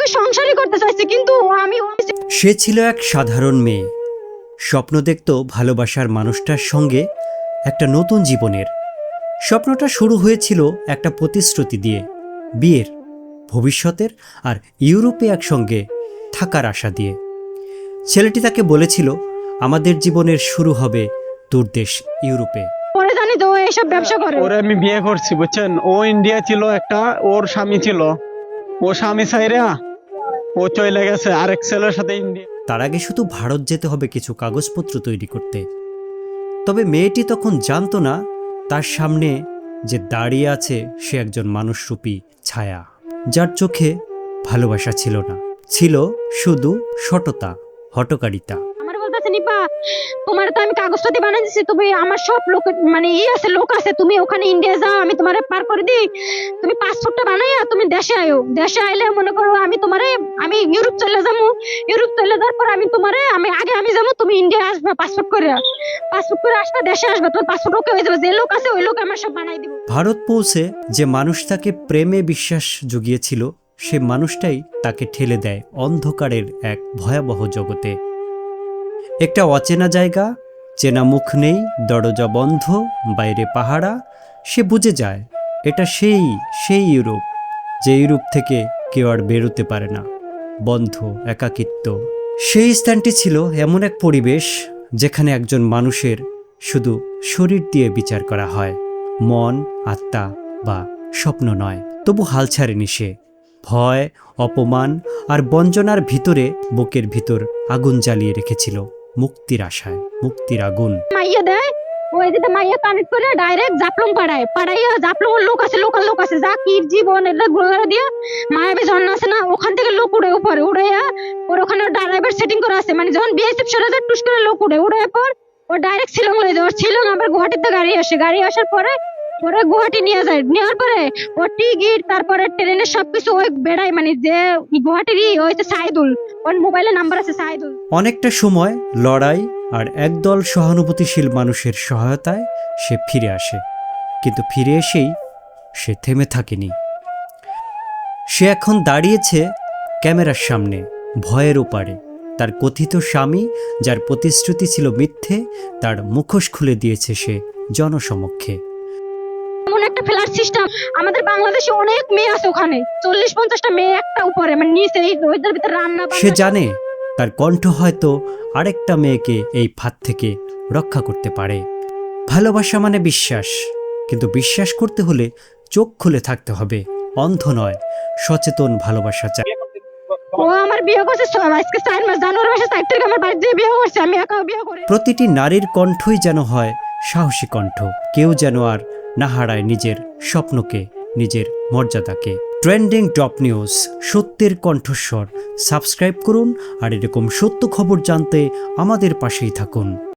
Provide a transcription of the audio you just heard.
লগে সংসারই করতে চাইছে কিন্তু আমি সে ছিল এক সাধারণ মেয়ে। স্বপ্ন দেখত ভালোবাসার মানুষটার সঙ্গে একটা নতুন জীবনের। স্বপ্নটা শুরু হয়েছিল একটা প্রতিশ্রুতি দিয়ে বিয়ের ভবিষ্যতের আর ইউরোপে একসঙ্গে থাকার আশা দিয়ে। ছেলেটি তাকে বলেছিল আমাদের জীবনের শুরু হবে তোর দেশ ইউরোপে। পরে জানি তো ও এইসব ব্যবসা করে। ওরে আমি বিয়ে করছি বুঝছেন? ও ইন্ডিয়া ছিল একটা ওর স্বামী ছিল। ও স্বামী সাইরা ও চলে গেছে আরেক ছেলের সাথে ইন্ডিয়া। তার আগে শুধু ভারত যেতে হবে কিছু কাগজপত্র তৈরি করতে। তবে মেয়েটি তখন জানতো না, তার সামনে যে দাঁড়িয়ে আছে সে একজন মানুষরূপী ছায়া, যার চোখে ভালোবাসা ছিল না। ছিল শুধু সটতা হটকারিতা তোমার তো আমি কাগজপাতি বানিয়ে দিছি, তুমি আমার সব লোক মানে ই আছে, লোক আছে, তুমি ওখানে ইন্ডিয়া যাও, আমি তোমারে পার করে দিই। তুমি পাসপোর্টটা বানাইয়া তুমি দেশে আয়ো। দেশে আইলে মনে করো আমি তোমারে, আমি ইউরোপ চলে যাব। ইউরোপ চলে যাওয়ার পর আমি তোমারে, আমি আগে আমি যাব, তুমি ইন্ডিয়া আসবে পাসপোর্ট করে। পাসপোর্ট করে আসবে, দেশে আসবে, তোমার পাসপোর্ট ওকে হয়ে যাবে। যে লোক আছে, ওই লোক আমার সব বানাই দিব। ভারত পৌঁছে যে মানুষ তাকে প্রেমে বিশ্বাস জুগিয়েছিল, সে মানুষটাই তাকে ঠেলে দেয় অন্ধকারের এক ভয়াবহ জগতে। একটা অচেনা জায়গা, চেনা মুখ নেই, দরজা বন্ধ, বাইরে পাহারা, সে বুঝে যায়, এটা সেই সেই ইউরোপ, যে ইউরোপ থেকে কেউ আর বেরোতে পারে না, বন্ধ, একাকিত্ব। সেই স্থানটি ছিল এমন এক পরিবেশ যেখানে একজন মানুষের শুধু শরীর দিয়ে বিচার করা হয়, মন, আত্মা বা স্বপ্ন নয়, তবু হাল ছাড়েনি সে। ভয়, অপমান আর বঞ্চনার ভিতরে বুকের ভিতর আগুন জ্বালিয়ে রেখেছিল। মুক্তির আশায়, মুক্তির আগুন। মাইয়া দেয় ওই মাইয়া কানেক্ট করে ডাইরেক্ট পাড়ায়। লোক আছে, লোকাল লোক আছে, যা কি জীবন এটা আছে না, ওখান থেকে লোক উড়ে উপরে উড়াইয়া ওর ওখানে ড্রাইভার সেটিং করা আছে। মানে যখন বিএসএফ টুস করে লোক উড়ে উড়ে পর ও ডাইরেক্ট শিলং লয়ে শিলং আবার গুয়াহাটিতে গাড়ি আসে। গাড়ি আসার পরে ওরে গুয়াহাটি নিয়ে যায়। নেওয়ার পরে ওর টিকিট, তারপরে ট্রেনের সবকিছু ওই বেড়ায় মানে যে গুয়াহাটিরই ওই যে সাইদুল, ওর মোবাইলে নাম্বার আছে সাইদুল। অনেকটা সময় লড়াই আর একদল সহানুভূতিশীল মানুষের সহায়তায় সে ফিরে আসে। কিন্তু ফিরে এসেই সে থেমে থাকেনি। সে এখন দাঁড়িয়েছে ক্যামেরার সামনে, ভয়ের ওপারে। তার কথিত স্বামী, যার প্রতিশ্রুতি ছিল মিথ্যে, তার মুখোশ খুলে দিয়েছে সে জনসমক্ষে। একটা ফ্ল্যাট সিস্টেম আমাদের বাংলাদেশে অনেক মেয়ে আছে ওখানে। চল্লিশ পঞ্চাশটা মেয়ে একটা উপরে মানে নিচে এই ওইটার ভিতরে রান্না সে জানে তার কণ্ঠ হয়তো আরেকটা মেয়েকে এই ফাঁদ থেকে রক্ষা করতে পারে। ভালোবাসা মানে বিশ্বাস কিন্তু বিশ্বাস করতে হলে চোখ খুলে থাকতে হবে অন্ধ নয় সচেতন ভালোবাসা চাই ও আমার বিয়ে করছে আজকে চার মাস জানুয়ারি মাসে চার তারিখ আমার বাড়িতে বিয়ে করছে আমি একাও বিয়ে করি। প্রতিটি নারীর কণ্ঠই যেন হয় সাহসী কণ্ঠ কেউ যেন আর না হারায় নিজের স্বপ্নকে, নিজের মর্যাদাকে। ট্রেন্ডিং টপ নিউজ, সত্যের কণ্ঠস্বর। সাবস্ক্রাইব করুন আর এরকম সত্য খবর জানতে আমাদের পাশেই থাকুন।